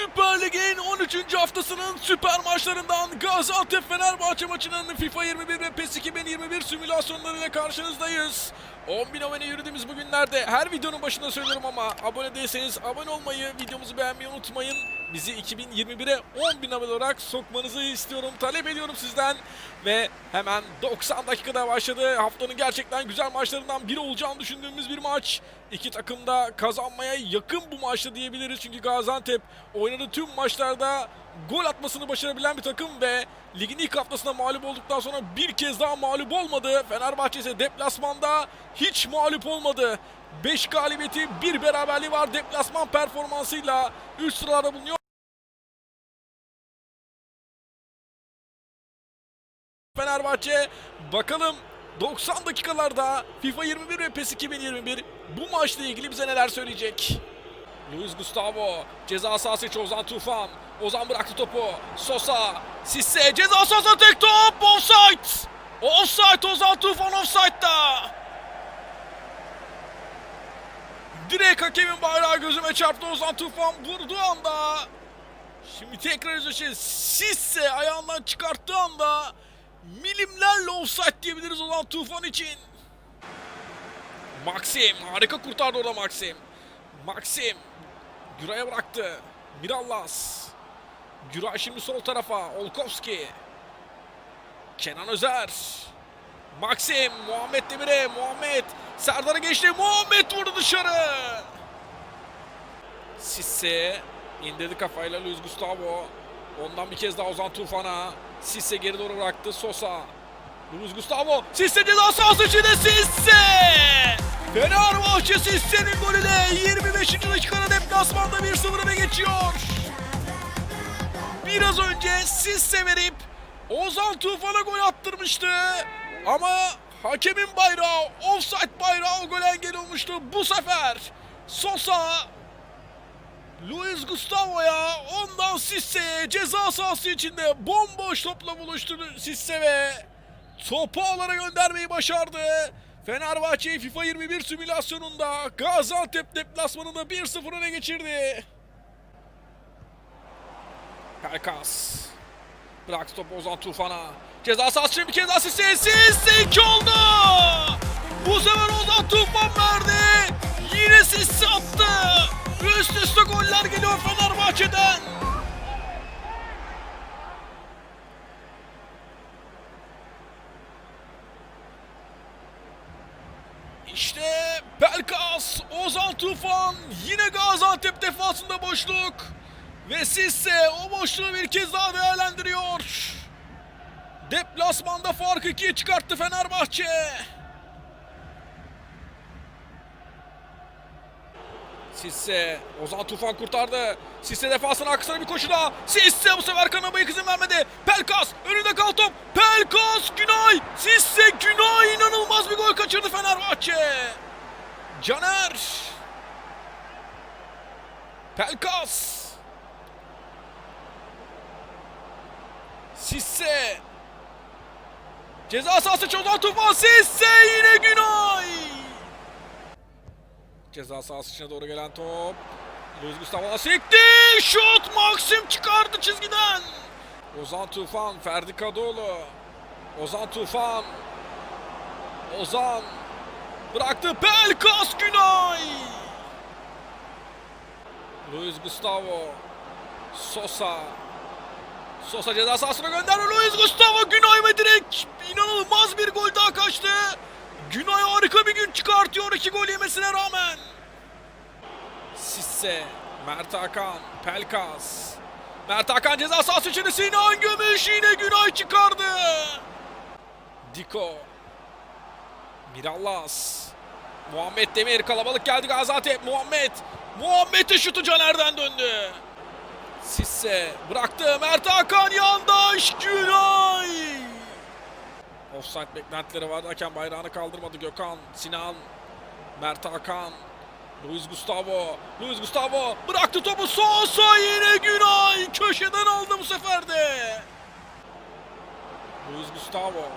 Süper Lig'in 13. haftasının süper maçlarından Gaziantep Fenerbahçe maçının FIFA 21 ve PES 2021 simülasyonlarıyla karşınızdayız. 10.000 abone yürüdüğümüz bugünlerde her videonun başında söylüyorum ama abone değilseniz abone olmayı, videomuzu beğenmeyi unutmayın. Bizi 2021'e 10.000 abone olarak sokmanızı istiyorum, talep ediyorum sizden. Ve hemen 90 dakikada başladı. Haftanın gerçekten güzel maçlarından biri olacağını düşündüğümüz bir maç. İki takım da kazanmaya yakın bu maçta diyebiliriz. Çünkü Gaziantep oynadığı tüm maçlarda gol atmasını başarabilen bir takım ve ligin ilk haftasında mağlup olduktan sonra bir kez daha mağlup olmadı. Fenerbahçe ise deplasmanda hiç mağlup olmadı. 5 galibiyeti, bir beraberliği var deplasman performansıyla üst sıralarda bulunuyor. Fenerbahçe bakalım 90 dakikalarda FIFA 21 ve PES 2021 bu maçla ilgili bize neler söyleyecek? Luis Gustavo ceza sahası içi Ozan Tufan. Ozan bıraktı topu. Sosa, Sisse ceza sahasına tek top. Offside. Offside Ozan Tufan offside'da. Direkt hakemin bayrağı gözüme çarptı Ozan Tufan vurduğu anda. Şimdi tekrar izleyeceğiz. Sisse ayağından çıkarttığı anda milimlerle offside diyebiliriz Ozan Tufan için. Maxim harika kurtardı orada Maxim. Maxim Güray'a bıraktı. Mirallas. Güray şimdi sol tarafa. Olkovski. Kenan Özer. Maxim. Muhammed Demir'e. Muhammed. Serdar'a geçti. Muhammed vurdu dışarı. Sisse. indirdi kafayla Luis Gustavo. Ondan bir kez daha Ozan Tufan'a. Sisse geri doğru bıraktı. Sosa. Luis Gustavo. Sisse ceza sahası içinde Sisse. Fenerbahçe Sisse'nin golüyle 25. dakikada deplasmanda 1-0 öne geçiyor. Biraz önce Sisse verip Ozan Tufan'a gol attırmıştı. Ama hakemin bayrağı, offside bayrağı o gol engel olmuştu. Bu sefer Sosa Luis Gustavo'ya ondan Sisse'ye ceza sahası içinde bomboş topla buluştu Sisse ve topu alana göndermeyi başardı. Fenerbahçe'yi FIFA 21 simülasyonunda Gaziantep deplasmanında 1-0 öne geçirdi. Pelkas. Bıraktı topu Ozan Tufan'a. Ceza sahası için bir kez daha Sisse. Sisse 2 oldu. Bu sefer Ozan Tufan verdi. Yine Sisse attı. Üst üste goller geliyor Fenerbahçe'den. İşte Pelkas, Ozan Tufan, yine Gaziantep defasında boşluk. Ve Sisse o boşluğu bir kez daha değerlendiriyor. Deplasmanda farkı ikiye çıkarttı Fenerbahçe. Sisse, Ozan Tufan kurtardı. Sisse defansın arkasına bir koşu daha. Sisse bu sefer kanamayı izin vermedi. Pelkas, önünde kal top. Pelkas, Günay. Sisse, Günay inanılmaz bir gol kaçırdı Fenerbahçe. Caner. Pelkas. Sisse. Ceza sahası Ozan Tufan. Sisse yine Günay. Ceza sahası içine doğru gelen top. Luis Gustavo sekti. Şut Maxim çıkardı çizgiden. Ozan Tufan, Ferdi Kadıoğlu. Ozan Tufan. Ozan. Bıraktı Pelkas Günay. Luis Gustavo. Sosa. Sosa ceza sahasına gönderdi. Luis Gustavo Günay ve direkt inanılmaz bir gol daha kaçtı. Günay harika çıkartıyor iki gol yemesine rağmen. Sisse, Mert Hakan, Pelkas. Mert Hakan ceza sahası içinde Sinan Gümüş yine Günay çıkardı. Diko. Mirallas. Muhammed Demir kalabalık geldi Gaziantep. Muhammed. Muhammed'in şutu Caner'den döndü. Sisse bıraktı. Mert Hakan yandaş Günay. Offside beklentileri vardı. Hakem bayrağını kaldırmadı. Gökhan, Sinan, Mert Hakan, Luis Gustavo. Luis Gustavo bıraktı topu. Sosa yine Günay. Köşeden aldı bu sefer de. Luis Gustavo.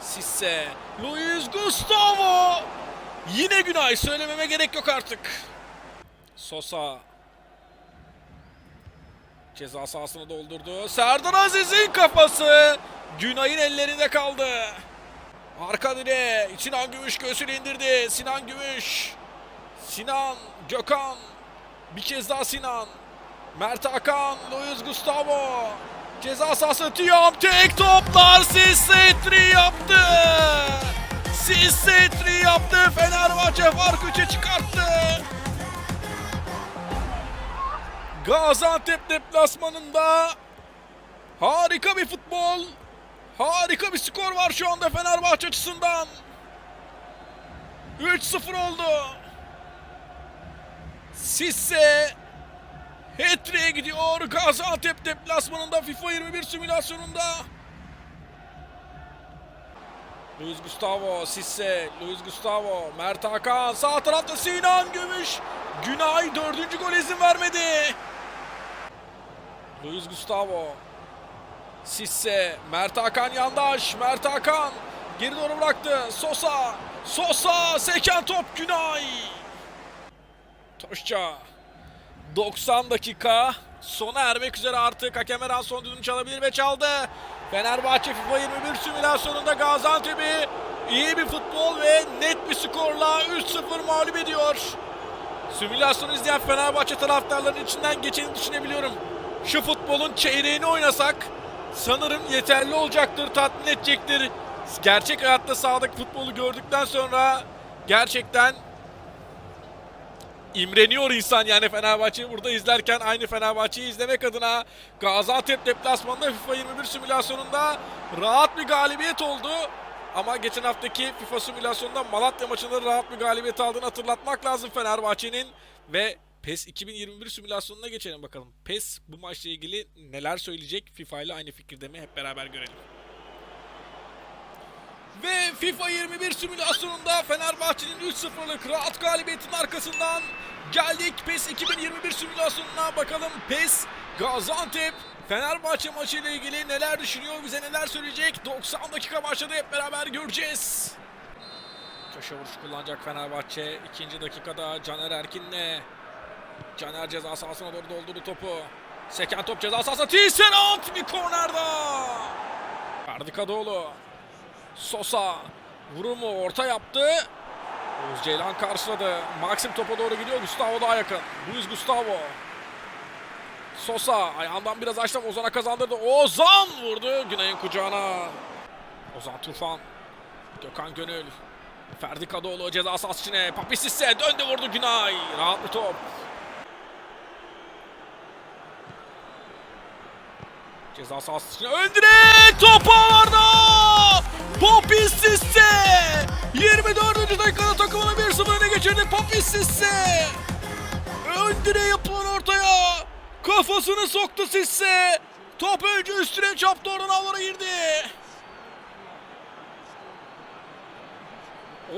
Sisse. Luis Gustavo. Yine Günay. Söylememe gerek yok artık. Sosa. Ceza sahasını doldurdu. Serdar Aziz'in kafası Günay'ın ellerinde kaldı. Arka direğe Sinan Gümüş göğsünü indirdi. Sinan Gümüş. Sinan, Gökhan. Bir kez daha Sinan. Mert Hakan, Luis Gustavo. Ceza sahası Tiam tek toplar Sissetri yaptı. Sissetri yaptı. Fenerbahçe fark 3'e çıkarttı. Gaziantep deplasmanında harika bir futbol, harika bir skor var şu anda Fenerbahçe açısından. 3-0 oldu. Sisse Hetri'ye gidiyor Gaziantep deplasmanında FIFA 21 simülasyonunda. Luis Gustavo, Sisse, Luis Gustavo, Mert Hakan, sağ tarafta Sinan Gümüş. Günay dördüncü gol izin vermedi. Luis Gustavo, Sisse, Mert Hakan yandaş, Mert Hakan geri doğru bıraktı. Sosa, Sosa, seken top Günay. Toşça, 90 dakika sona ermek üzere artık. Hakem her son düdüğünü çalabilir ve çaldı. Fenerbahçe FIFA 21 simülasyonunda Gaziantep'i iyi bir futbol ve net bir skorla 3-0 mağlup ediyor. Simülasyonu izleyen Fenerbahçe taraftarlarının içinden geçeni düşünebiliyorum. Şu futbolun çeyreğini oynasak sanırım yeterli olacaktır, tatmin edecektir. Gerçek hayatta sahadaki futbolu gördükten sonra gerçekten imreniyor insan yani Fenerbahçe'yi burada izlerken aynı Fenerbahçe'yi izlemek adına Gaziantep deplasmanında FIFA 21 simülasyonunda rahat bir galibiyet oldu. Ama geçen haftaki FIFA simülasyonunda Malatya maçında rahat bir galibiyet aldığını hatırlatmak lazım Fenerbahçe'nin ve PES 2021 simülasyonuna geçelim bakalım. PES bu maçla ilgili neler söyleyecek? FIFA ile aynı fikirde mi? Hep beraber görelim. Ve FIFA 21 simülasyonunda Fenerbahçe'nin 3-0'lık rahat galibiyetinin arkasından geldik PES 2021 simülasyonuna. Bakalım PES Gaziantep Fenerbahçe maçı ile ilgili neler düşünüyor? Bize neler söyleyecek? 90 dakika başladı. Hep beraber göreceğiz. Köşe vuruşu kullanacak Fenerbahçe. İkinci dakikada Caner Erkin'le Caner ceza sahasına doğru doldurdu topu. Seken top ceza sahasına Tisserant bir kornerda. Ferdi Kadıoğlu Sosa vurumu orta yaptı. Oğuz Ceylan karşıladı. Maxim topa doğru gidiyor. Gustavo daha yakın. Luis Gustavo. Sosa ayağından biraz açtım. Ozan'a kazandırdı. Ozan vurdu Güney'in kucağına. Ozan Tufan. Gökhan Gönül. Ferdi Kadıoğlu ceza sahası içine. Papisisse döndü vurdu Günay. Rahat bir top. Ceza sahası ön direk top ağlarda. Popis Sisse 24. dakikada takımını 1-0 öne geçirdi Popis Sisse. Ön direğe yapılan ortaya kafasını soktu Sisse. Top önce üstüne çarptı oradan avlara girdi.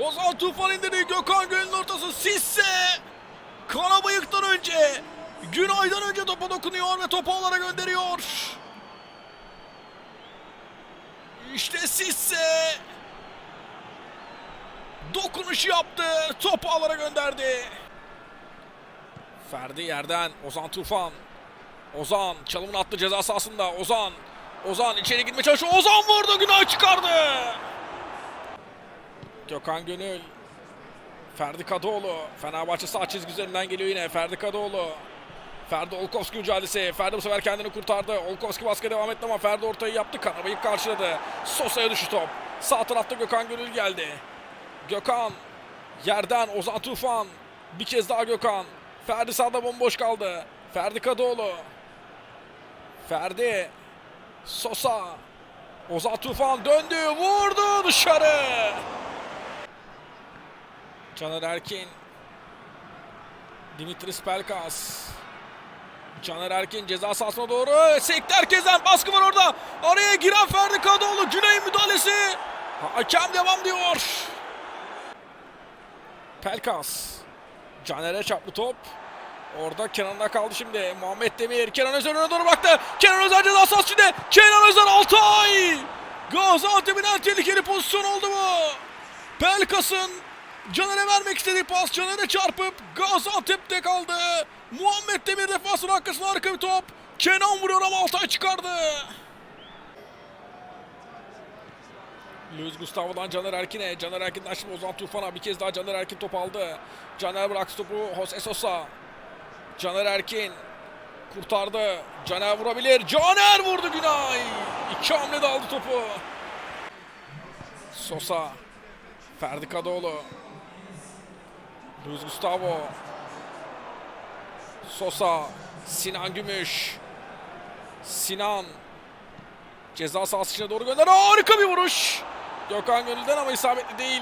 Ozan Tufan indirdi Gökhan Gönül'ün ortası Sisse. Karabayık'tan önce Günay'dan önce topa dokunuyor ve topu ağlara gönderiyor. İşte Sisse. Dokunuş yaptı. Topu ağlara gönderdi. Ferdi yerden Ozan Tufan. Ozan çalımını attı ceza sahasında. Ozan. Ozan içeri gitmeye çalışıyor. Ozan vurdu. Günah çıkardı. Gökhan Gönül. Ferdi Kadıoğlu. Fenerbahçe sağ çizgi üzerinden geliyor yine. Ferdi Kadıoğlu. Ferdi Olkovski mücadelesi. Ferdi bu sefer kendini kurtardı. Olkovski baskı devam etti ama Ferdi ortayı yaptı. Karabayık karşıladı. Sosa'ya düştü top. Sağ tarafta Gökhan Gönül geldi. Gökhan. Yerden Ozan Tufan. Bir kez daha Gökhan. Ferdi sağda bomboş kaldı. Ferdi Kadıoğlu. Ferdi. Sosa. Ozan Tufan döndü. Vurdu dışarı. Caner Erkin. Dimitris Pelkas. Caner Erkin ceza sahasına doğru sekti herkesten baskı var orada. Araya giren Ferdi Kadıoğlu Güney'in müdahalesi. Hakem devam diyor. Pelkas. Caner'e çarptı top. Orada Kenan'da kaldı şimdi. Muhammed Demir. Kenan Özer öne doğru baktı. Kenan Özer ceza sahası içinde. Kenan Özer Altay. Gaziantep'in en tehlikeli pozisyon oldu bu. Pelkas'ın Caner'e vermek istediği pas Caner'e çarpıp Gaziantep'te kaldı. Muhammed Demir defansın arkasına arka bir top. Kenan vuruyor ama Altay çıkardı. Luis Gustavo'dan Caner Erkin'e. Caner Erkin'den şimdi Ozan Tufan'a bir kez daha Caner Erkin top aldı. Caner bıraktı topu Jose Sosa. Caner Erkin kurtardı. Caner vurabilir. Caner vurdu Günay. İki hamlede aldı topu. Sosa. Ferdi Kadıoğlu. Luis Gustavo. Sosa. Sinan Gümüş. Sinan. Ceza sahası içine doğru gönder. Harika bir vuruş. Gökhan Gönül'den ama isabetli değil.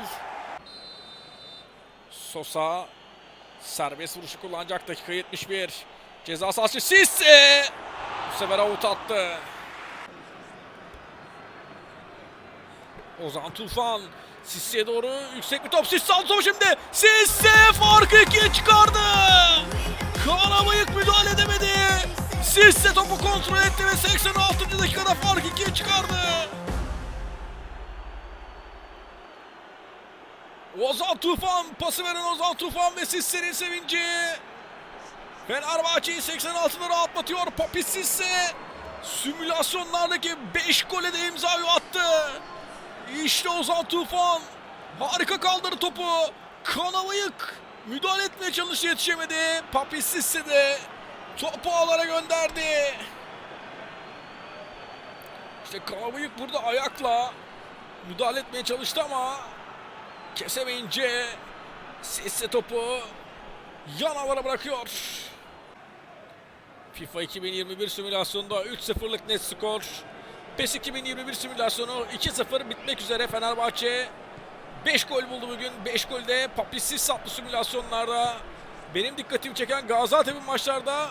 Sosa. Serbest vuruşu kullanacak dakika 71. Ceza sahası Sisse. Bu sefer avut attı. Ozan Tufan. Sisse'ye doğru yüksek bir top. Sisse aldı topu şimdi. Sisse farkı ikiye çıkardı. Kanamayık müdahale edemedi. Sisse topu kontrol etti ve 86. dakikada fark ikiye çıkardı. Ozan Tufan pası veren Ozan Tufan ve Sisse'nin sevinci. Fenerbahçe'yi 86'da rahatlatıyor. Papi Sisse simülasyonlardaki 5 gole de imzayı attı. İşte Ozan Tufan harika kaldırdı topu. Kanamayık müdahale etmeye çalıştı yetişemedi. Papi Sisse de topu ağlara gönderdi. İşte Kanamayık burada ayakla müdahale etmeye çalıştı ama kesemeyince Sisse topu yan havara bırakıyor. FIFA 2021 simülasyonunda 3-0'lık net skor. PES 2021 simülasyonu 2-0 bitmek üzere Fenerbahçe 5 gol buldu bugün. 5 golde Papisiz saplı simülasyonlarda. Benim dikkatimi çeken Gaziantep'in maçlarda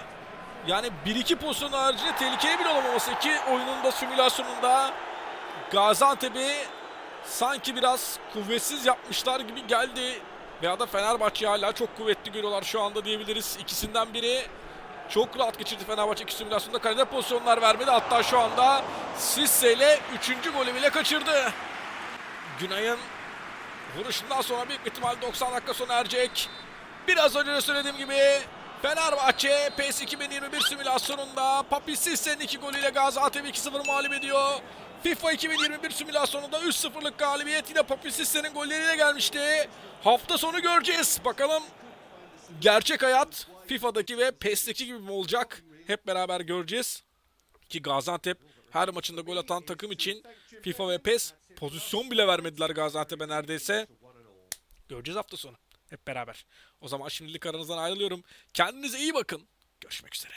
yani 1-2 pozisyon haricinde tehlikeli bile olamaması. iki oyununda simülasyonunda Gaziantep'i sanki biraz kuvvetsiz yapmışlar gibi geldi. Veya da Fenerbahçe hala çok kuvvetli görüyorlar şu anda diyebiliriz. İkisinden biri çok rahat geçirdi Fenerbahçe iki simülasyonda kalede pozisyonlar vermedi. Hatta şu anda Sisse ile 3. golü bile kaçırdı. Günay'ın vuruşundan sonra büyük ihtimal 90 dakika sona erecek. Biraz önce de söylediğim gibi Fenerbahçe PES 2021 simülasyonunda Papi Sisse'nin 2 golüyle Gaziantep'i 2-0 mağlup ediyor. FIFA 2021 simülasyonunda 3-0'lık galibiyet yine Papi Sisse'nin golleriyle gelmişti. Hafta sonu göreceğiz. Bakalım gerçek hayat FIFA'daki ve PES'teki gibi mi olacak? Hep beraber göreceğiz. Ki Gaziantep her maçında gol atan takım için FIFA ve PES pozisyon bile vermediler Gaziantep'e neredeyse. Göreceğiz hafta sonu. Hep beraber. O zaman şimdilik aranızdan ayrılıyorum. Kendinize iyi bakın. Görüşmek üzere.